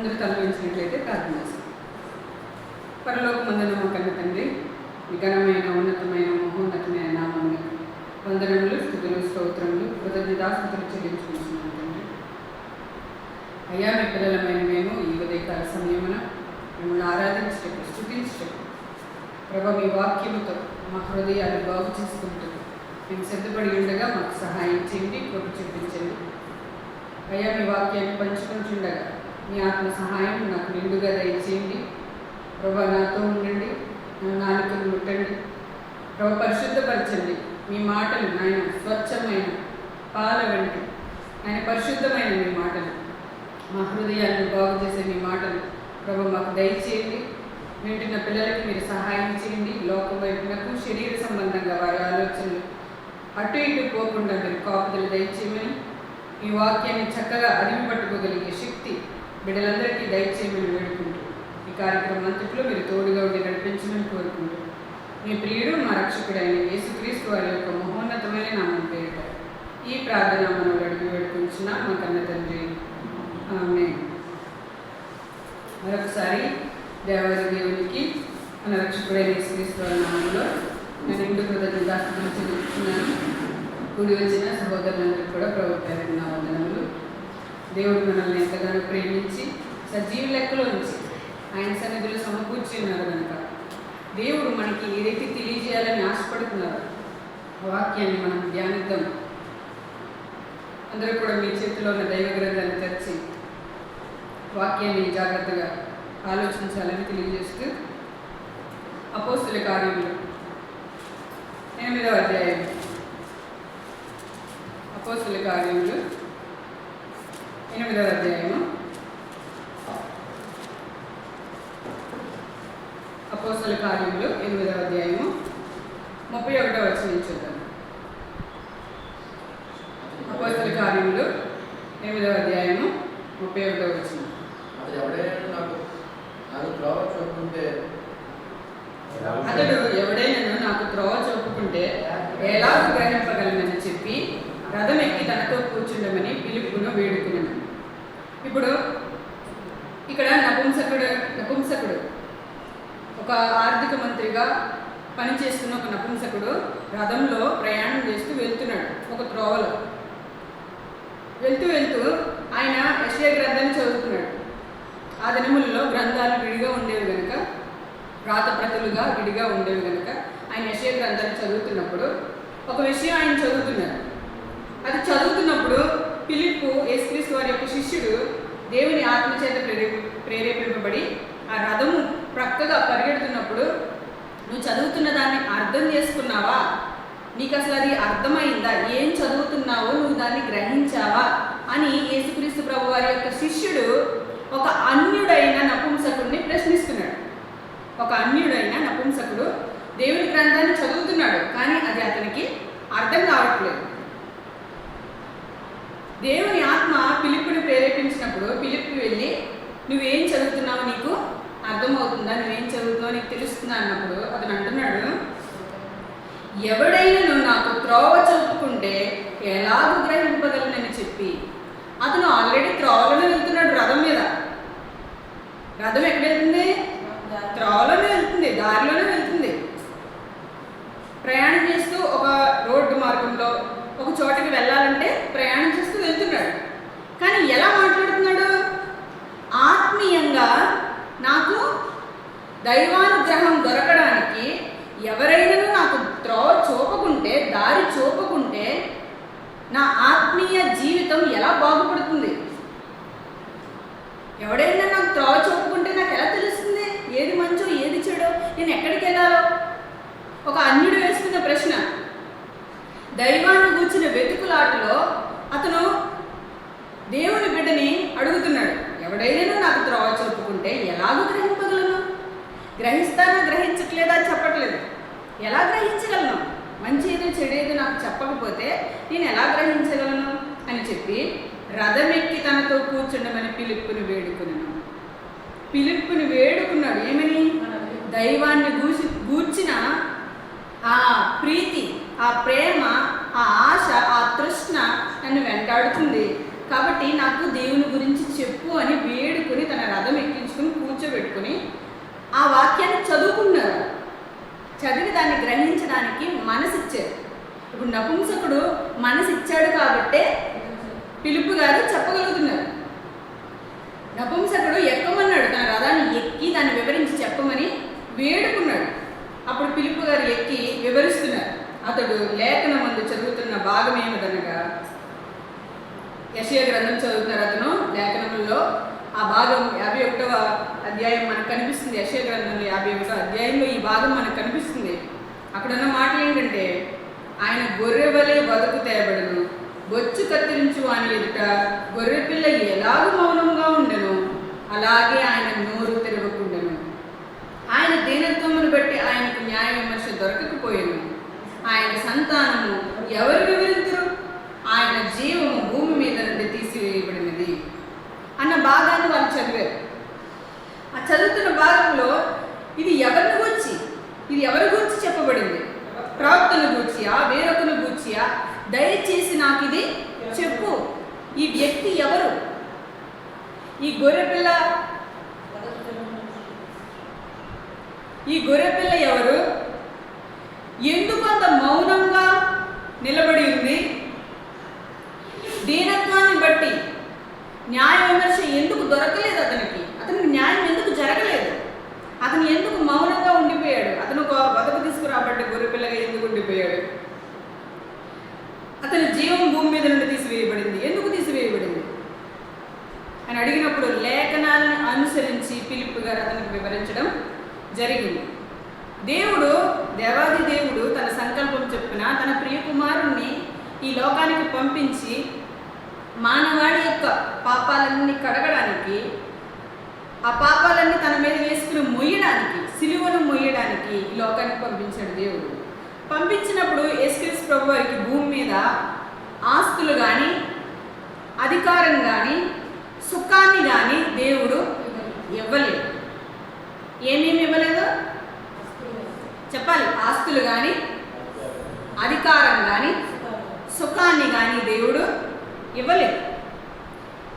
అందరూ తలవించినట్లయితే ప్రార్థన చేస్తాం. పరలోకమందున కన్న తండ్రి మీ ఘనమైన ఉన్నతమైన మహోన్నతమైన నామములు వందనములు స్థుతులు స్తోత్రములు కృతజ్ఞతాస్థుతులు చెల్లించుకుంటున్నాను తండ్రి. అయ్యా మీ పిల్లలమైన మేము ఈ ఉదయకాల సమయమున మిమ్మల్ని ఆరాధించటకు స్థుతించటకు ప్రభా మీ వాక్యముతో మా హృదయాలు బాగు చేసుకుంటూ మేము సిద్ధపడి ఉండగా మాకు సహాయం చేయండి కృప చూపించండి. అయ్యా మీ వాక్యాన్ని పంచుకుంటుండగా మీ ఆత్మ సహాయం నాకు నిండుగా దయచేయండి. ప్రభా నాతో ఉండండి నా నాలుకను ముట్టండి. ప్రభా పరిశుద్ధపరచండి. మీ మాటలు నాయన స్వచ్ఛమైన పాల వంటి. ఆయన పరిశుద్ధమైన మీ మాటలు. మా హృదయాన్ని బాగు చేసే మీ మాటలు ప్రభు మాకు దయచేయండి. వింటున్న పిల్లలకి మీరు సహాయం చేయండి. లోకం వైపునకు శరీర సంబంధంగా వారి ఆలోచనలు అటు ఇటు పోకుండా మీరు కాపుదలు దయచేయమని ఈ వాక్యాన్ని చక్కగా అరిమి పట్టుకోగలిగే శక్తి బిడ్డలందరికీ దయచేయమని వేడుకుంటూ ఈ కార్యక్రమం అంతట్లో మీరు తోడుగా ఉండి నడిపించమని కోరుకుంటూ మీ ప్రియుడు మా రక్షకుడైన యేసుక్రీస్తు వారి యొక్క మహోన్నతమైన నామం పేరిట ఈ ప్రార్థన మనం అడిగి వేడుకుంటున్న మా కన్న తండ్రి. ఆమె మరొకసారి దేవాది దేవునికి మన రక్షకుడైన యేసుక్రీస్తు వారి నామంలో నేను ఇంటి కృతజ్ఞతాస్తులు చెల్లిస్తున్నాను కూడి వచ్చిన సహోదరులందరికీ కూడా ప్రభుత్వం నా వందనములు. దేవుడు మనల్ని ఎంతగానో ప్రేమించి సజీవ లెక్కలో ఉంచి ఆయన సన్నిధిలో సమకూర్చి ఉన్నారు కనుక. దేవుడు మనకి ఏదైతే తెలియజేయాలని ఆశపడుతున్నారో? ఆ వాక్యాన్ని మనం ధ్యానిద్దాం. అందరూ కూడా మీ చేతిలో ఉన్న దైవ గ్రంథాన్ని తెరిచి వాక్యాన్ని జాగ్రత్తగా ఆలోచించాలని తెలియజేస్తూ అపోస్తుల కార్యములు ఎనిమిదవ అధ్యాయం. అపోస్తుల కార్యములు ఎనిమిదవ అధ్యాయము. అపోస్తుల కార్యములు ఎనిమిదవ అధ్యాయము. ముప్పై ఒకటో వచ్చిన చూద్దాం. అపోస్తుల కార్యములు ఎనిమిదవ అధ్యాయము ముప్పై ఒకటో వచ్చిన అతడు ఎవడైనా నాకు నాకు త్రోవ చూపుకుంటే? అతడు ఎవడైనా నాకు త్రోవ చూపుకుంటే ఎలా గ్రహింపగలనని చెప్పి రథం ఎక్కి తనతో కూర్చుండమని పిలుపును వేడుకున్నాను. ఇప్పుడు ఇక్కడ నపుంసకుడు నపుంసకుడు ఒక ఆర్థిక మంత్రిగా పనిచేస్తున్న ఒక నపుంసకుడు రథంలో ప్రయాణం చేస్తూ వెళ్తున్నాడు ఒక త్రోవలో. వెళ్తూ వెళ్తూ ఆయన యశ్వ గ్రంథాన్ని చదువుతున్నాడు. ఆ దినములలో గ్రంథాలు విడిగా ఉండేవి కనుక రాతప్రతులుగా విడిగా ఉండేవి కనుక ఆయన యశ్వ గ్రంథాన్ని చదువుతున్నప్పుడు ఒక విషయం ఆయన చదువుతున్నారు. అది చదువుతున్నప్పుడు పిలిప్పు యేసుక్రీస్తు వారి యొక్క శిష్యుడు దేవుని ఆత్మచేత ప్రేరే ప్రేరేపింపబడి ఆ రథము ప్రక్కగా పరిగెడుతున్నప్పుడు నువ్వు చదువుతున్న దాన్ని అర్థం చేసుకున్నావా? నీకు అసలు అది అర్థమైందా? ఏం చదువుతున్నావో నువ్వు దాన్ని గ్రహించావా? అని యేసుక్రీస్తు ప్రభు వారి యొక్క శిష్యుడు ఒక అన్యుడైన నపుంసకుడిని ప్రశ్నిస్తున్నాడు. ఒక అన్యుడైన నపుంసకుడు దేవుని గ్రంథాన్ని చదువుతున్నాడు కానీ అది అతనికి అర్థం కావట్లేదు. దేవుని ఆత్మ పిలుపుని ప్రేరేపించినప్పుడు పిలుపు వెళ్ళి నువ్వేం చదువుతున్నావు నీకు? అర్థమవుతుందా? నువ్వేం చదువుతున్నావు? నీకు తెలుస్తుందా? అన్నప్పుడు అతను అంటున్నాడు ఎవడైనా నాకు త్రోవ చదువుకుంటే ఎలాగూ గ్రహింపగలనని చెప్పి. అతను ఆల్రెడీ త్రోవలోనే వెళ్తున్నాడు రథం మీద. రథం ఎక్కడ వెళ్తుంది? త్రోవలోనే వెళ్తుంది దారిలోనే వెళ్తుంది. ప్రయాణం చేస్తూ ఒక రోడ్డు మార్గంలో ఒక చోటకి వెళ్ళాలంటే ప్రయాణం చేస్తూ ఎలా మాట్లాడుతున్నాడు? ఆత్మీయంగా నాకు దైవానుగ్రహం దొరకడానికి ఎవరైనా నాకు త్రోవ చూపకుంటే దారి చూపకుంటే నా ఆత్మీయ జీవితం ఎలా బాగుపడుతుంది? ఎవడైనా నాకు త్రోవ చూపుకుంటే నాకు ఎలా తెలుస్తుంది? ఏది మంచో ఏది చెడో? నేను ఎక్కడికి వెళ్ళాలో? ఒక అన్యుడు వేసుకున్న ప్రశ్న. దైవాన్ని కూర్చిన వెతుకులాటలో అతను దేవుని బిడ్డని అడుగుతున్నాడు ఎవడైనా నాకు త్రోవ చెప్పుకుంటే ఎలాగో గ్రహింపగలను? గ్రహిస్తానా గ్రహించట్లేదా చెప్పట్లేదు. ఎలా గ్రహించగలను? మంచి ఏదో చెడేదో నాకు చెప్పకపోతే నేను ఎలా గ్రహించగలను? అని చెప్పి రథమెక్కి తనతో కూర్చుండమని పిలుపుని వేడుకున్నాను పిలుపుని వేడుకున్నాడు ఏమని? దైవాన్ని గూసి గూర్చిన ఆ ప్రీతి ఆ ప్రేమ ఆ ఆశ ఆ తృష్ణ నన్ను వెంటాడుతుంది. కాబట్టి నాకు దేవుని గురించి చెప్పు అని వేడుకుని తన రథం ఎక్కించుకుని కూర్చోబెట్టుకుని ఆ వాక్యాన్ని చదువుకున్నారు. చదివి దాన్ని గ్రహించడానికి మనసిచ్చారు. ఇప్పుడు నపుంసకుడు మనసిచ్చాడు కాబట్టే పిలుపు గారు చెప్పగలుగుతున్నారు. నపుంసకుడు ఎక్కమన్నాడు? తన రథాన్ని ఎక్కి దాన్ని వివరించి చెప్పమని వేడుకున్నాడు. అప్పుడు పిలుపు గారు ఎక్కి వివరిస్తున్నారు. అతడు లేఖన మందు చదువుతున్న భాగం ఏమిటనగా యశయ గ్రంథం చదువుతున్నారు అతను లేఖనంలో ఆ భాగం యాభై ఒకటవ అధ్యాయం మనకు కనిపిస్తుంది. యశయ గ్రంథంలో యాభై ఒకటవ అధ్యాయంలో ఈ భాగం మనకు కనిపిస్తుంది. అక్కడ ఉన్న మాటలు ఏంటంటే ఆయన గొర్రె వలె బతుకు తేబడను. బొచ్చు కత్తిరించు అని ఎదుట గొర్రె పిల్ల ఎలాగూ మౌనంగా ఉండను. అలాగే ఆయన నోరు తెరవకుండెను. ఆయన దీనత్వమును బట్టి ఆయనకు న్యాయ విమర్శ దొరకకపోయాను. ఆయన సంతానము ఎవరు వివరించరు ఆయన జీవ భూమి మీద నుండి తీసివేయబడినది అన్న భాగాన్ని వాళ్ళు చదివారు. ఆ చదువుతున్న భాగంలో ఇది ఎవరిని గూర్చి? ఇది ఎవరి గురించి చెప్పబడింది? ప్రవక్తను గూర్చియా? వేరొకను గూర్చియా? దయచేసి నాకు ఇది చెప్పు. ఈ వ్యక్తి ఎవరు? ఈ గొర్రెపిల్ల ఈ గొర్రెపిల్ల ఎవరు? ఎందుకు అంత మౌనంగా నిలబడి ఉంది? దీనత్వాన్ని న్యాయ విమర్శ ఎందుకు దొరకలేదు అతనికి? అతనికి న్యాయం ఎందుకు జరగలేదు? అతను ఎందుకు మౌనంగా ఉండిపోయాడు? అతను ఒక బతుకు తీసుకురాబట్టి గొర్రెపిల్లగా ఎందుకు ఉండిపోయాడు? అతని జీవం భూమి మీద నుండి తీసివేయబడింది. ఎందుకు తీసివేయబడింది? అని అడిగినప్పుడు లేఖనాలను అనుసరించి పిలుపు గారు అతనికి వివరించడం జరిగింది. దేవుడు దేవాది దేవుడు తన సంకల్పం చెప్పిన తన ప్రియకుమారుణ్ణి ఈ లోకానికి పంపించి మానవాడి యొక్క పాపాలన్నీ కడగడానికి ఆ పాపాలన్నీ తన మీద వేసుకుని మొయ్యడానికి సిలువను మొయ్యడానికి ఈ లోకానికి పంపించాడు దేవుడు. పంపించినప్పుడు ఎస్క్రిస్ ప్రభు వారికి భూమి మీద ఆస్తులు కానీ అధికారం కానీ సుఖాన్ని కానీ దేవుడు ఇవ్వలేదు. ఏమేమి ఇవ్వలేదు? చెప్పాలి. ఆస్తులు కానీ అధికారం కానీ సుఖాన్ని కానీ దేవుడు ఇవ్వలేదు.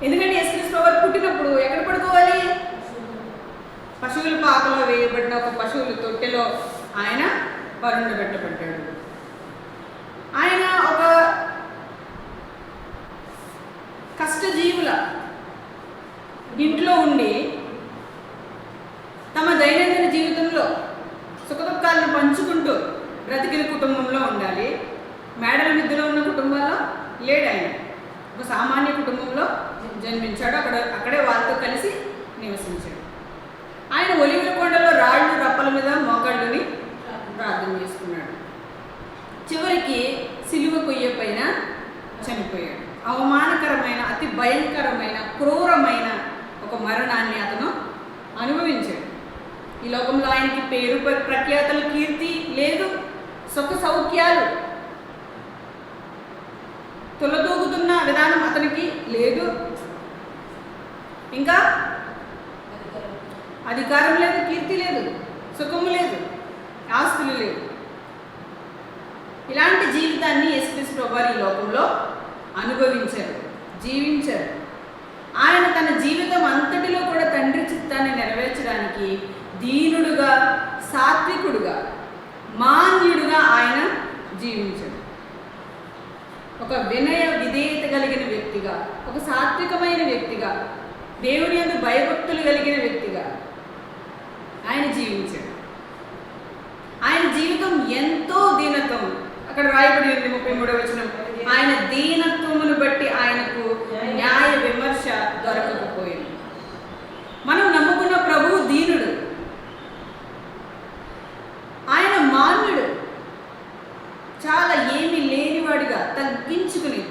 ఎందుకంటే యేసుక్రీస్తు వారు పుట్టినప్పుడు ఎక్కడ పడుకోవాలి? పశువుల పాకలో వేయబడిన ఒక పశువుల తొట్టెలో ఆయన పరుండబెట్టబడ్డాడు. ఆయన ఒక కష్టజీవుల ఇంట్లో ఉండి తమ దైనందిన జీవితంలో సుఖదుఖాలను పంచుకుంటూ బ్రతికిన కుటుంబంలో ఉండాలి. మేడల మిద్దెలో ఉన్న కుటుంబాల్లో లేడు ఆయన ఒక సామాన్య కుటుంబంలో జన్మించాడు. అక్కడ అక్కడే వాళ్ళతో కలిసి నివసించాడు. ఆయన ఒలివుల కొండలో రాళ్ళు రప్పల మీద మోకాళ్ళుని ప్రార్థన చేసుకున్నాడు. చివరికి సిలువ కొయ్య పైన చనిపోయాడు. అవమానకరమైన అతి భయంకరమైన క్రూరమైన ఒక మరణాన్ని అతను అనుభవించాడు. ఈ లోకంలో ఆయనకి పేరు ప్రఖ్యాతలు కీర్తి లేదు. సుఖ సౌఖ్యాలు తులదూగుతున్న విధానం అతనికి లేదు. ఇంకా? అధికారం లేదు కీర్తి లేదు సుఖము లేదు ఆస్తులు లేవు. ఇలాంటి జీవితాన్ని యేసుక్రీస్తు ప్రభు ఈ లోకంలో అనుభవించారు జీవించారు. ఆయన తన జీవితం అంతటిలో కూడా తండ్రి చిత్తాన్ని నెరవేర్చడానికి దీనుడుగా సాత్వికుడుగా మాన్యుడుగా ఆయన జీవించాడు ఒక వినయ విధేయత కలిగిన వ్యక్తిగా ఒక సాత్వికమైన వ్యక్తిగా దేవుని అందు భయభక్తులు కలిగిన వ్యక్తిగా ఆయన జీవించాడు. ఆయన జీవితం ఎంతో దీనత్వం. అక్కడ రాయబడి ఉంది ముప్పై మూడవ వచనం. ఆయన దీనత్వమును బట్టి ఆయనకు న్యాయ విమర్శ దొరకకపోయింది. మనం నమ్ముకున్న ప్రభువు దీనుడు. ఆయన మాన్యుడు. చాలా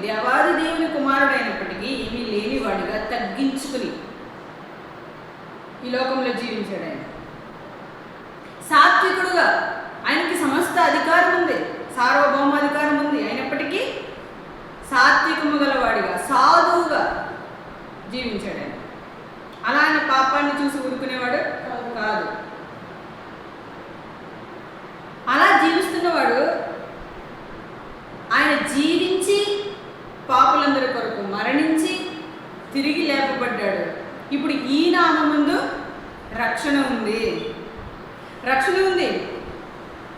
దేవాది దేవుని కుమారుడైనప్పటికీ ఏమీ లేనివాడిగా తగ్గించుకుని ఈ లోకంలో జీవించాడు ఆయన. సాత్వికుడుగా ఆయనకి సమస్త అధికారం ఉంది సార్వభౌమాధికారం ఉంది. అయినప్పటికీ సాత్వికము గలవాడిగా సాధువుగా జీవించాడు ఆయన. అలా ఆయన పాపాన్ని చూసి ఊరుకునేవాడు కాదు. అలా జీవిస్తున్నవాడు ఆయన జీవించి పాపులందరి కొరకు మరణించి తిరిగి లేపబడ్డాడు. ఇప్పుడు ఈ నామందు ముందు రక్షణ ఉంది. రక్షణ ఉంది.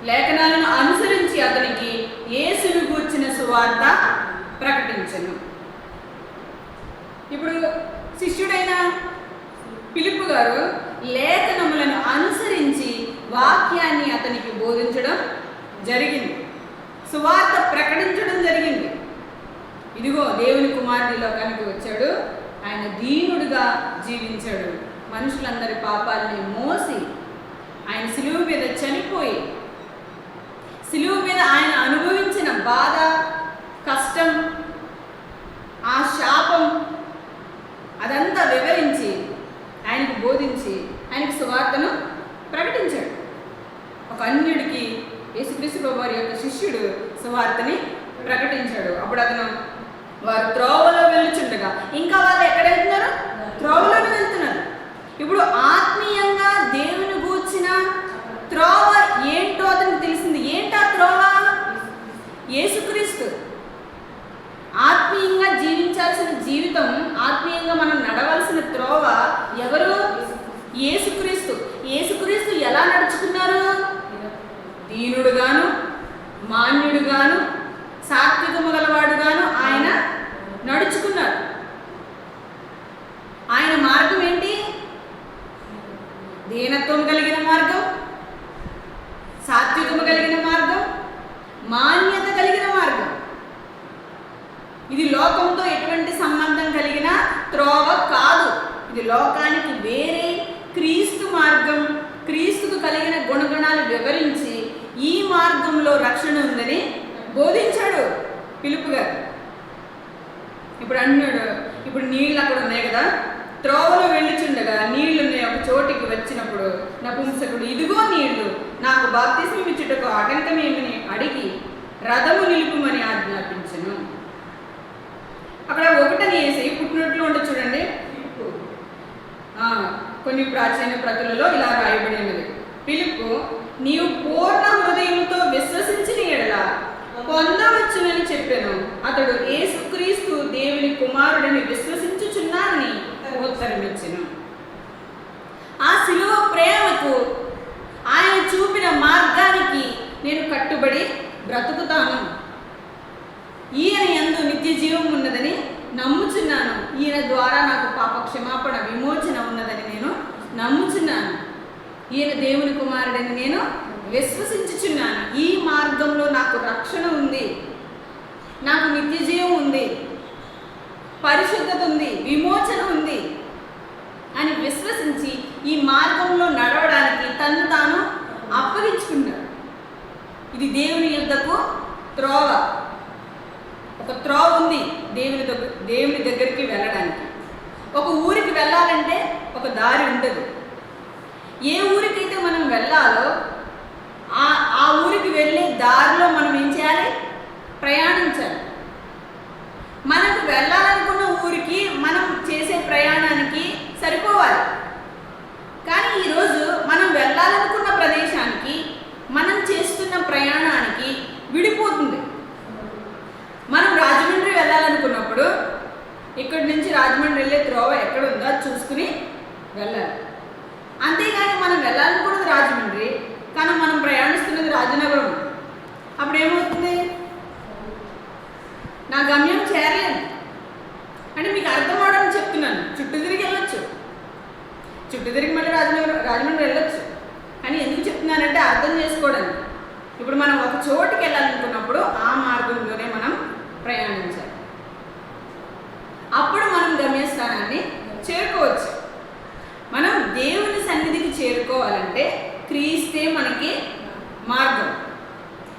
లేఖనాలను అనుసరించి అతనికి ఏ గూర్చిన సువార్త ప్రకటించను. ఇప్పుడు శిష్యుడైన పిలుపు గారు లేఖనములను అనుసరించి వాక్యాన్ని అతనికి బోధించడం జరిగింది. సువార్త ప్రకటించడం జరిగింది. ఇదిగో దేవుని కుమారుని లోకానికి వచ్చాడు. ఆయన దీనుడుగా జీవించాడు. మనుషులందరి పాపాలని మోసి ఆయన సిలువు మీద చనిపోయి సిలువు మీద ఆయన అనుభవించిన బాధ కష్టం ఆ శాపం అదంతా వివరించి ఆయనకు బోధించి ఆయనకు సువార్తను ప్రకటించాడు. ఒక అన్యుడికి యేసుక్రీస్తు ప్రభు వారి యొక్క శిష్యుడు సువార్తని ప్రకటించాడు. అప్పుడు అతను వారు త్రోవలో వెళ్ళుచుండగా. ఇంకా వాళ్ళు ఎక్కడ వెళ్తున్నారు త్రోవలోకి వెళ్తున్నారు. ఇప్పుడు ఆత్మీయంగా దేవుని గూర్చిన త్రోవ ఏంటో అతనికి తెలిసింది. ఏంటా త్రోవ? యేసుక్రీస్తు. ఆత్మీయంగా జీవించాల్సిన జీవితం ఆత్మీయంగా మనం నడవలసిన త్రోవ ఎవరు? యేసుక్రీస్తు. యేసుక్రీస్తు ఎలా నడుచుకున్నారు? దీనుడుగాను మాన్యుడుగాను సాత్వికము గలవాడుగాను ఆయన నడుచుకున్నారు ఆయన మార్గం ఏంటి దీనత్వం కలిగిన మార్గం సాత్వికము కలిగిన మార్గం మాన్యత కలిగిన మార్గం. ఇది లోకంతో ఎటువంటి సంబంధం కలిగిన త్రోవ కాదు. ఇది లోకానికి వేరే క్రీస్తు మార్గం క్రీస్తుకు కలిగిన గుణగణాలు వివరించి ఈ మార్గంలో రక్షణ ఉందని బోధించాడు పిలుపు గారు. ఇప్పుడు అన్నాడు ఇప్పుడు నీళ్ళు అక్కడ ఉన్నాయి కదా. త్రోవలో వెళ్ళుచుండగా నీళ్ళు ఒక చోటికి వచ్చినప్పుడు నపుంసకుడు ఇదిగో నీళ్ళు నాకు బాప్తిస్మం ఇచ్చుటకు ఆటంకమేమని అడిగి రథము నిలుపుమని ఆజ్ఞాపించను. అక్కడ ఒకటని వేసి పుట్టినట్లు ఉంటే చూడండి. కొన్ని ప్రాచీన ప్రతులలో ఇలా రాయబడినది. పిలుపు నీవు పూర్ణ హృదయంతో విశ్వసించిన ఎడల పొందవచ్చునని చెప్పాను. అతడు ఏసుక్రీస్తు దేవుని కుమారుడని విశ్వసించుచున్నానని ఉత్తరమిచ్చెను. ఆ శిలువ ప్రేమకు ఆయన చూపిన మార్గానికి నేను కట్టుబడి బ్రతుకుతాను. ఈయన ఎందు నిత్య జీవం ఉన్నదని నమ్ముచున్నాను. ఈయన ద్వారా నాకు పాప క్షమాపణ విమోచన ఉన్నదని నేను నమ్ముచున్నాను. ఈయన దేవుని కుమారుడని నేను విశ్వసించుచున్నాను. ఈ మార్గంలో నాకు రక్షణ ఉంది. నాకు నిత్య జీవం ఉంది. పరిశుద్ధత ఉంది విమోచన ఉంది అని విశ్వసించి ఈ మార్గంలో నడవడానికి తను తాను అప్పగించుకున్నాడు. ఇది దేవుని యుద్ధకు త్రోవ. ఒక త్రోవ ఉంది దేవుని దగ్గర దేవుని దగ్గరికి వెళ్ళడానికి. ఒక ఊరికి వెళ్ళాలంటే ఒక దారి ఉంటుంది ఏ ఊరికైతే మనం వెళ్ళాలో ఆ ఆ ఊరికి వెళ్ళి దారిలో మనం ఏం చేయాలి ప్రయాణించాలి మనకు వెళ్ళాలనుకున్న ఊరికి మనం చేసే ప్రయాణానికి సరిపోవాలి కానీ ఈరోజు మనం వెళ్ళాలనుకున్న ప్రదేశానికి మనం చేస్తున్న ప్రయాణానికి విడిపోతుంది మనం రాజమండ్రి వెళ్ళాలనుకున్నప్పుడు ఇక్కడి నుంచి రాజమండ్రి వెళ్ళే త్రోవ ఎక్కడ ఉందో అది చూసుకుని వెళ్ళాలి. అంతేగాని మనం వెళ్ళాలనుకున్నది రాజమండ్రి కానీ మనం ప్రయాణిస్తున్నది రాజనగరం. అప్పుడు ఏమవుతుంది నా గమ్యం చేరలేను. అంటే మీకు అర్థం అవడానికి చెప్తున్నాను. చుట్టూ తిరిగి వెళ్ళొచ్చు. చుట్టూ తిరిగి మళ్ళీ రాజనగరం రాజమండ్రి వెళ్ళొచ్చు. కానీ ఎందుకు చెప్తున్నానంటే అర్థం చేసుకోవడానికి. ఇప్పుడు మనం ఒక చోటుకి వెళ్ళాలనుకున్నప్పుడు ఆ మార్గం మనం ప్రయాణించాలి అప్పుడు మనం గమ్యస్థానాన్ని చేరుకోవచ్చు మనం దేవుని సన్నిధికి చేరుకోవాలంటే క్రీస్తే మనకి మార్గం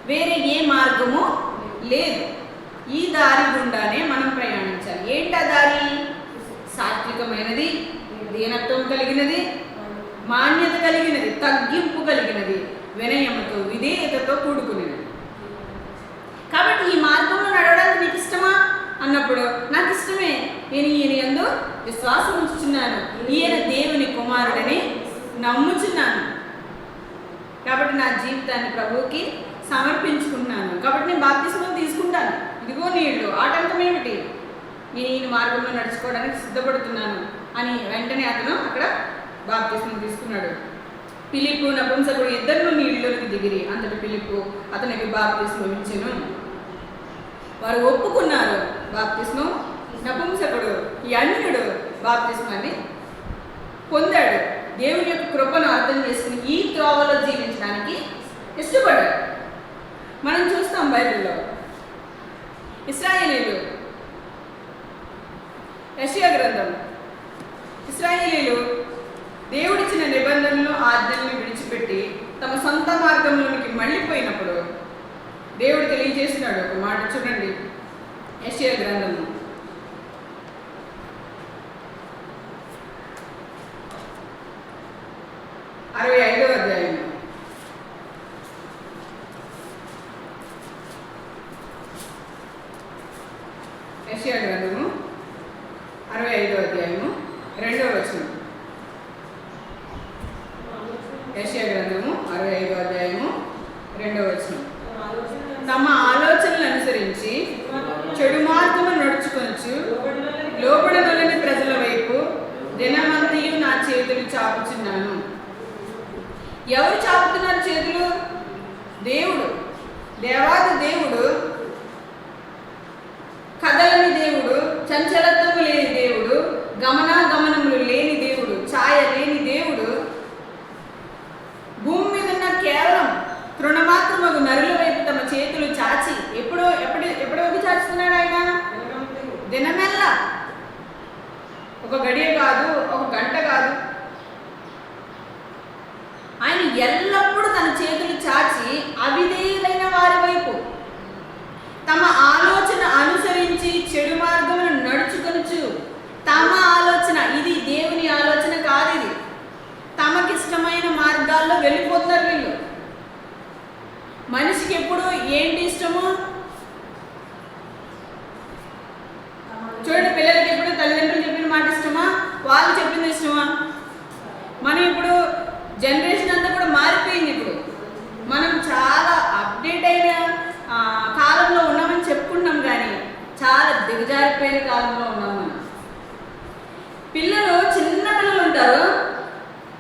వేరే ఏ మార్గము లేదు ఈ దారి గుండానే మనం ప్రయాణించాలి ఏంటా దారి సాత్వికమైనది దీనత్వం కలిగినది మాన్యత కలిగినది తగ్గింపు కలిగినది వినయముతో విధేయతతో కూడుకునేది కాబట్టి ఈ మార్గంలో నడవడానికి నీకు ఇష్టమా అన్నప్పుడు నాకు ఇష్టమే నేను ఈయన ఎందు విశ్వాసం ఉంచుచున్నాను ఈయన దేవుని కుమారుడని నమ్ముచున్నాను కాబట్టి నా జీవితాన్ని ప్రభువుకి సమర్పించుకున్నాను కాబట్టి నేను బాప్తిస్మం తీసుకుంటాను ఇదిగో నీళ్ళు ఆటంకం ఏమిటి నేను ఈయన మార్గంలో నడుచుకోవడానికి సిద్ధపడుతున్నాను అని వెంటనే అతను అక్కడ బాప్తిస్మం తీసుకున్నాడు. పిలిపు నపుంసకుడు ఇద్దరు నీళ్ళలోకి దిగిరి. అంతటి పిలిపు అతనికి బాప్తిస్మం ఇచ్చెను. వారు ఒప్పుకున్నారు. బాప్తిస్మం నపుంసకుడు ఈ అన్యుడు బాప్తిస్మాన్ని పొందాడు. దేవుని యొక్క కృపను అర్థం చేసుకుని ఈ త్రోవలో జీవించడానికి ఇష్టపడ్డాడు. మనం చూస్తాం బైబిల్లో. ఇస్రాయేలీలు యశియా గ్రంథం. ఇస్రాయేలీలు దేవుడిచ్చిన నిబంధనలు ఆజ్ఞలను విడిచిపెట్టి తమ సొంత మార్గంలోనికి మళ్ళీపోయినప్పుడు దేవుడు తెలియజేసినాడు ఒక మాట చూడండి. యెషయా గ్రంథము అరవై ఐదవ అధ్యాయం యెషయా గ్రంథము అరవై ఐదవ అధ్యాయము రెండవ వచనం యెషయా గ్రంథము అరవై ఐదవ అధ్యాయము రెండవ వచనం తమ ఆలోచనలు అనుసరించి చెడు మార్గము నడుచుకొనచ్చు లోబడగలని ప్రజల వైపు దినమంతయు నా చేతులు చాపుచున్నాను ఎవరు చాపుతున్నారు చేతులు దేవుడు దేవాది దేవుడు కదలని దేవుడు చంచలత్వము లేని దేవుడు గమనాగమనములు లేని దేవుడు ఛాయ లేని దేవుడు భూమి మీద ఉన్న కేవలం తృణమాత్రమగు నరుల వైపు తమ చేతులు చాచి ఎప్పుడో ఎప్పుడు ఎప్పటి వరకు చాచుతున్నాడు ఆయన దినమెల్లా ఒక గడియ కాదు ఒక గంట కాదు ఆయన ఎల్లప్పుడూ తన చేతులు చాచి అవిధేయులైన వారి వైపు తమ ఆలోచన అనుసరించి చెడు మార్గమును నడుచుకొనుచు తమ ఆలోచన ఇది దేవుని ఆలోచన కాదు ఇది తమకిష్టమైన మార్గాల్లో వెళ్ళిపోతున్నారు వీళ్ళు మనిషికి ఎప్పుడు ఏంటి ఇష్టము చూడండి పిల్లలకి ఎప్పుడు తల్లిదండ్రులు చెప్పిన మాట ఇష్టమా వాళ్ళు చెప్పింది ఇష్టమా మనం ఇప్పుడు జనరేషన్ అంతా కూడా మారిపోయింది ఇప్పుడు. మనం చాలా అప్డేట్ అయిన కాలంలో ఉన్నామని చెప్పుకుంటున్నాం కానీ చాలా దిగజారిపోయిన కాలంలో ఉన్నాం మనం. పిల్లలు చిన్న పిల్లలు ఉంటారు.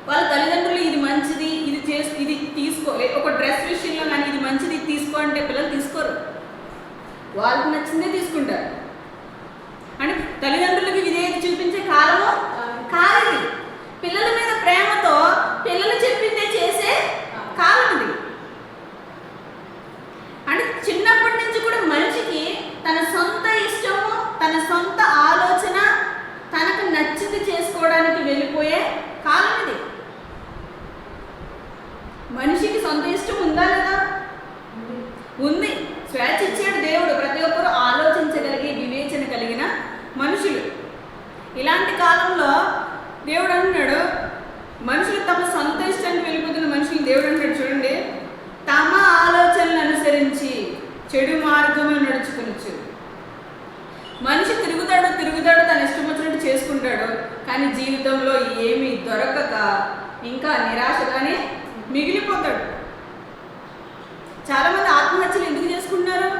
వాళ్ళ తల్లిదండ్రులు ఇది మంచిది ఇది చేసి ఇది తీసుకో ఒక డ్రెస్ విషయంలో కానీ ఇది మంచిది తీసుకో అంటే పిల్లలు తీసుకోరు. వాళ్ళకి నచ్చిందే తీసుకుంటారు. అంటే తల్లిదండ్రులకి విధేయత చూపించే కాలము కాలేదు. పిల్లల మీద ప్రేమతో పిల్లలు చెప్పిందే చేసే కాలం ఇది అంటే చిన్నప్పటి నుంచి కూడా మనిషికి తన సొంత ఇష్టము తన సొంత ఆలోచన తనకు నచ్చింది చేసుకోవడానికి వెళ్ళిపోయే కాలం ఇది. మనిషికి సొంత ఇష్టం ఉందా లేదా? ఉంది. స్వేచ్ఛ ఇచ్చాడు దేవుడు ప్రతి ఒక్కరూ ఆలోచించగలిగే వివేచన కలిగిన మనుషులు ఇలాంటి కాలంలో దేవుడు అంటున్నాడు మనుషులు తమ సొంత ఇష్టానికి వెళ్ళిపోతున్న మనుషులు దేవుడు అంటాడు చూడండి తమ ఆలోచనలు అనుసరించి చెడు మార్గంలో నడుచుకొనొచ్చు మనిషి తిరుగుతాడు తిరుగుతాడు తన ఇష్టం వచ్చినట్టు చేసుకుంటాడు కానీ జీవితంలో ఏమీ దొరకక ఇంకా నిరాశగానే మిగిలిపోతాడు. చాలా మంది ఆత్మహత్యలు ఎందుకు చేసుకుంటున్నారు?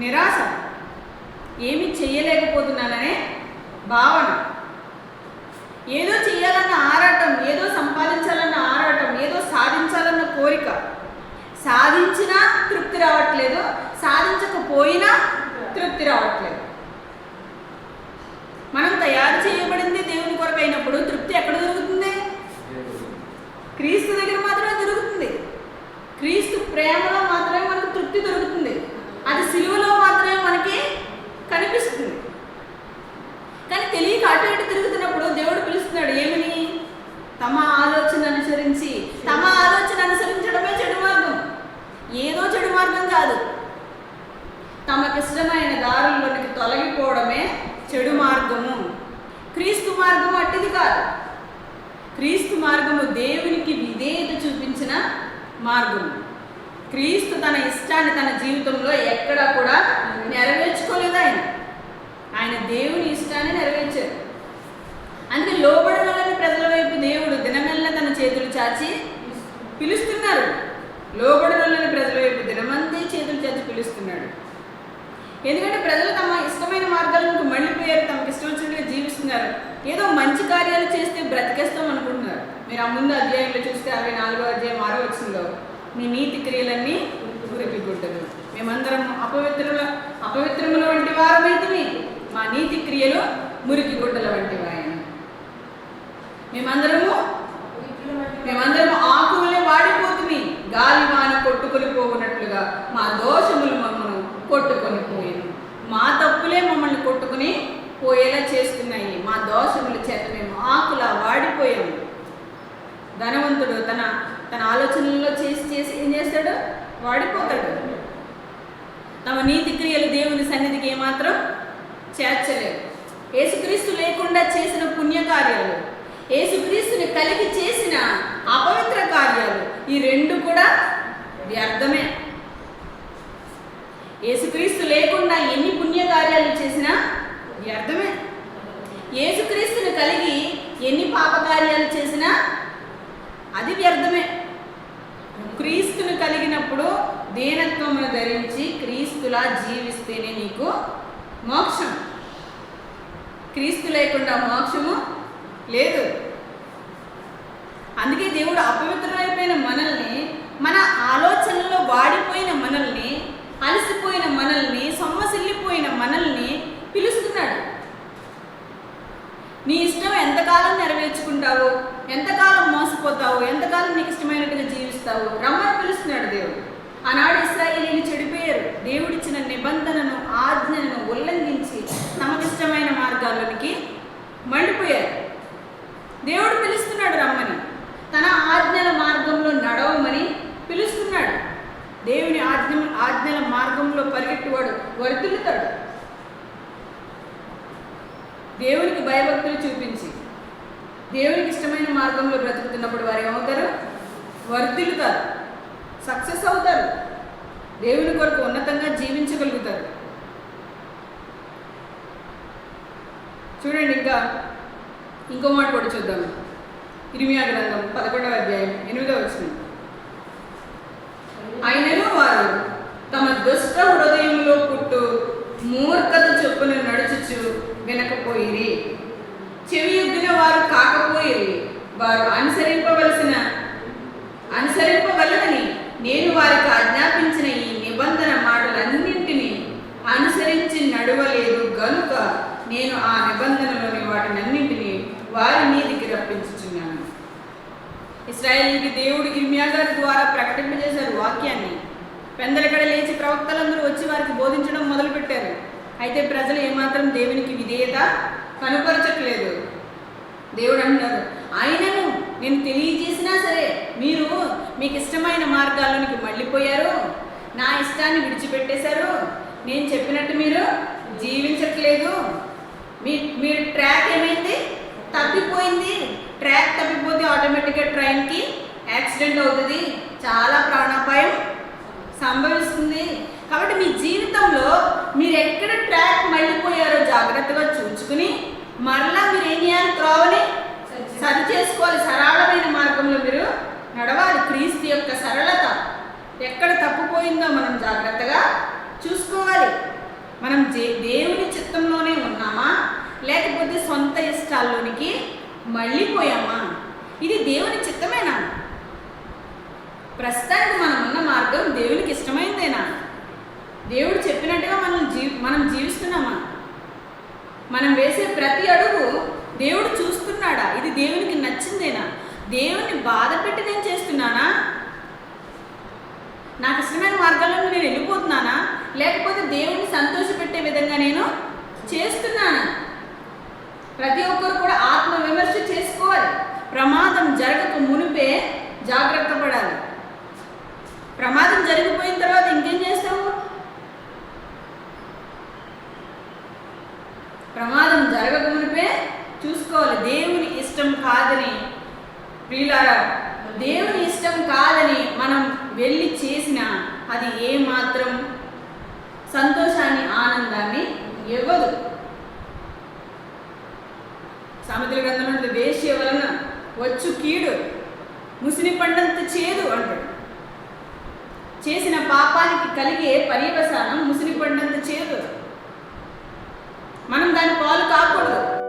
నిరాశ. ఏమి చేయలేకపోతున్నాననే భావన. ఏదో చేయాలన్న ఆరాటం ఏదో సంపాదించాలన్న ఆరాటం ఏదో సాధించాలన్న కోరిక. సాధించినా తృప్తి రావట్లేదు సాధించకపోయినా తృప్తి రావట్లేదు. మనం తయారు చేయబడింది దేవుని కొరకు అయినప్పుడు తృప్తి ఎక్కడ దొరుకుతుంది? క్రీస్తు దగ్గర మాత్రమే దొరుకుతుంది. క్రీస్తు ప్రేమలో మాత్రమే మనకు తృప్తి దొరుకుతుంది. అది సిలువలో మాత్రమే మనకి కనిపిస్తుంది కానీ తెలియక అటు ఇటు తిరుగుతున్నప్పుడు దేవుడు పిలుస్తున్నాడు ఏమని తమ ఆలోచన అనుసరించి తమ ఆలోచన అనుసరించడమే చెడు మార్గం ఏదో చెడు మార్గం కాదు తమకిష్టమైన దారుల్లోనికి తొలగిపోవడమే చెడు మార్గము. క్రీస్తు మార్గం అట్టిది కాదు. క్రీస్తు మార్గము దేవునికి విధేయత చూపించిన మార్గము. క్రీస్తు తన ఇష్టాన్ని తన జీవితంలో ఎక్కడా కూడా నెరవేర్చుకోలేదు ఆయన. ఆయన దేవుని ఇష్టాన్ని నెరవేర్చారు. అందుకే లోబడవలని ప్రజల వైపు దేవుడు దినమెల్ల తన చేతులు చాచి పిలుస్తున్నారు లోబడవలని ప్రజల వైపు దినమంతే చేతులు చాచి పిలుస్తున్నాడు. ఎందుకంటే ప్రజలు తమ ఇష్టమైన మార్గాలకు మళ్ళీపోయారు తమకు ఇష్టం వచ్చినట్టుగా జీవిస్తున్నారు. ఏదో మంచి కార్యాలు చేస్తే బ్రతికేస్తాం అనుకుంటున్నారు. మీరు ఆ ముందు అధ్యాయంలో చూస్తే అరవై నాలుగో అధ్యాయం ఆరో వచ్చిందో మీ నీతి క్రియలన్నీ ఊరికి గుడ్డలు మేమందరం అపవిత్రుల అపవిత్రముల వంటి వారమైతే మా నీతి క్రియలు మురికి గుడ్డల వంటి వాయన. మేమందరము మేమందరము ఆకులే వాడిపోతుంది గాలి వాన కొట్టుకొని పోగునట్లుగా మా దోషములు మమ్మను కొట్టుకొని పోయాను మా తప్పులే మమ్మల్ని కొట్టుకుని పోయేలా చేస్తున్నాయి మా దోషముల చేత మేము ఆకులా వాడిపోయాము ధనవంతుడు తన తన ఆలోచనల్లో చేసి చేసి ఏం చేస్తాడు? వాడిపోతాడు. తమ నీతి క్రియలు దేవుని సన్నిధికి ఏమాత్రం చేర్చలేవు యేసుక్రీస్తు లేకుండా చేసిన పుణ్యకార్యాలు యేసుక్రీస్తుని కలిగి చేసిన అపవిత్ర కార్యాలు ఈ రెండు కూడా వ్యర్థమే. యేసుక్రీస్తు లేకుండా ఎన్ని పుణ్యకార్యాలు చేసినా వ్యర్థమే. యేసుక్రీస్తుని కలిగి ఎన్ని పాపకార్యాలు చేసినా అది వ్యర్థమే. క్రీస్తును కలిగినప్పుడు దీనత్వమును ధరించి క్రీస్తులా జీవిస్తేనే నీకు మోక్షం. క్రీస్తు లేకుండా మోక్షము లేదు. అందుకే దేవుడు అపవిత్రమైపోయిన మనల్ని మన ఆలోచనలో వాడిపోయిన మనల్ని అలసిపోయిన మనల్ని సొమ్మసిల్లిపోయిన మనల్ని నీ ఇష్టం ఎంతకాలం నెరవేర్చుకుంటావు? ఎంతకాలం మోసపోతావు? ఎంతకాలం నీకు ఇష్టమైనట్టుగా జీవిస్తావు? రమ్మని పిలుస్తున్నాడు దేవుడు. ఆనాడు ఇస్రాయేలీలు చెడిపోయారు. దేవుడిచ్చిన నిబంధనను ఆజ్ఞలను ఉల్లంఘించి తమకిష్టమైన మార్గాల్లోనికి మండిపోయారు. దేవుడు పిలుస్తున్నాడు రమ్మని. తన ఆజ్ఞల మార్గంలో నడవమని పిలుస్తున్నాడు. దేవుని ఆజ్ఞ ఆజ్ఞల మార్గంలో పరిగెట్టువాడు వర్తిల్లుతాడు. దేవునికి భయభక్తులు చూపించి దేవునికి ఇష్టమైన మార్గంలో బ్రతుకుతున్నప్పుడు వారు ఏమవుతారు? వర్ధిల్లుతారు. సక్సెస్ అవుతారు. దేవుని కొరకు ఉన్నతంగా జీవించగలుగుతారు. చూడండి ఇంకా ఇంకో మాట కూడా చూద్దాం. ఇరిమియా గ్రంథం పదకొండవ అధ్యాయం ఎనిమిదవ వచ్చిన అయినను వారు తమ దుష్ట హృదయంలో పుట్టు మూర్ఖత చొప్పున నడుచుచు వినకపోయిరి. చెవి ఎద్దిన వారు కాకపోయిరి. వారు అనుసరింపవలసిన అనుసరింపవలనని నేను వారికి ఆజ్ఞాపించిన ఈ నిబంధన మాటలన్నింటినీ అనుసరించి నడవలేదు. గనుక నేను ఆ నిబంధనలోని వాటినన్నింటినీ వారి మీదికి రప్పించుచున్నాను. ఇస్రాయేలీకి దేవుడు ఇర్మియా గారి ద్వారా ప్రకటింపజేశారు వాక్యాన్ని. పెందలకడ లేచి ప్రవక్తలందరూ వచ్చి వారికి బోధించడం మొదలుపెట్టారు. అయితే ప్రజలు ఏమాత్రం దేవునికి విధేయత కనుపరచట్లేదు. దేవుడు అంటున్నారు ఆయనను నేను తెలియజేసినా సరే మీరు మీకు ఇష్టమైన మార్గాల్లోనికి మళ్ళీపోయారు. నా ఇష్టాన్ని విడిచిపెట్టేశారు. నేను చెప్పినట్టు మీరు జీవించట్లేదు. మీ మీ ట్రాక్ ఏమైంది? తప్పిపోయింది. ట్రాక్ తప్పిపోతే ఆటోమేటిక్గా ట్రైన్కి యాక్సిడెంట్ అవుతుంది. చాలా ప్రాణాపాయం సంభవిస్తుంది. కాబట్టి మీ జీవితంలో మీరు ఎక్కడ ట్రాక్ మళ్ళీపోయారో జాగ్రత్తగా చూసుకుని మరలా మీరు ఏం చేయాలి త్రోవని సరి చేసుకోవాలి. సరళమైన మార్గంలో మీరు నడవాలి. క్రీస్తు యొక్క సరళత ఎక్కడ తప్పుపోయిందో మనం జాగ్రత్తగా చూసుకోవాలి. మనం దేవుని చిత్తంలోనే ఉన్నామా? లేకపోతే సొంత ఇష్టాల్లోనికి మళ్ళీపోయామా? ఇది దేవుని చిత్తమేనా? ప్రస్తుతానికి మనం ఉన్న మార్గం దేవునికి ఇష్టమైందేనా? దేవుడు చెప్పినట్టుగా మనం జీ మనం జీవిస్తున్నామా మనం. వేసే ప్రతి అడుగు దేవుడు చూస్తున్నాడా? ఇది దేవునికి నచ్చిందేనా? దేవుని బాధ పెట్టి నేను చేస్తున్నానా? నాకు ఇష్టమైన మార్గంలో నేను వెళ్ళిపోతున్నానా? లేకపోతే దేవుని సంతోషపెట్టే విధంగా నేను చేస్తున్నానా? ప్రతి ఒక్కరు కూడా ఆత్మ విమర్శ చేసుకోవాలి. ప్రమాదం జరగక మునిపే జాగ్రత్త పడాలి. ప్రమాదం జరిగిపోయిన తర్వాత ఇంకేం చేస్తావు ప్రమాదం జరగక మునిపే చూసుకోవాలి. దేవుని ఇష్టం కాదని ప్రియులారా దేవుని ఇష్టం కాదని మనం వెళ్ళి చేసిన అది ఏ మాత్రం సంతోషాన్ని ఆనందాన్ని ఇవ్వదు. సామెతల గ్రంథంలో వేశ్య వలన వచ్చు కీడు ముసిని పండంత చేదు అంటాడు. చేసిన పాపానికి కలిగే పర్యవసానం ముసిని పండంత చేదు. మనం దాని పాలు కాకూడదు.